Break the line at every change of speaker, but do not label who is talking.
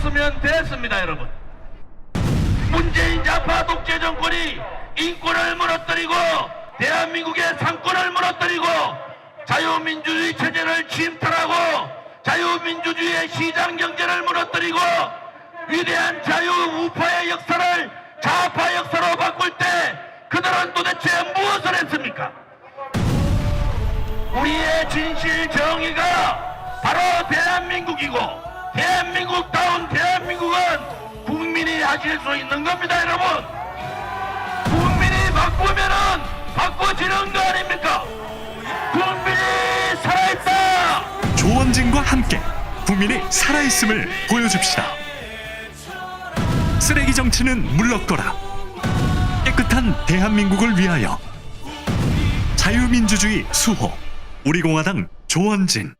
바꿨으면 됐습니다, 여러분. 문재인 좌파 독재 정권이 인권을 무너뜨리고 대한민국의 상권을 무너뜨리고 자유민주주의 체제를 침탈하고 자유민주주의의 시장 경제를 무너뜨리고 위대한 자유 우파의 역사를 좌파 역사로 바꿀 때 그들은 도대체 무엇을 했습니까? 우리의 진실 정의가 바로 대한민국이고 대한민국다운 대한민국은 국민이 하실 수 있는 겁니다 여러분. 국민이 바꾸면은 바꿔지는 거 아닙니까? 국민이 살아있다.
조원진과 함께 국민이 살아있음을 보여줍시다. 쓰레기 정치는 물러거라. 깨끗한 대한민국을 위하여. 자유민주주의 수호. 우리공화당 조원진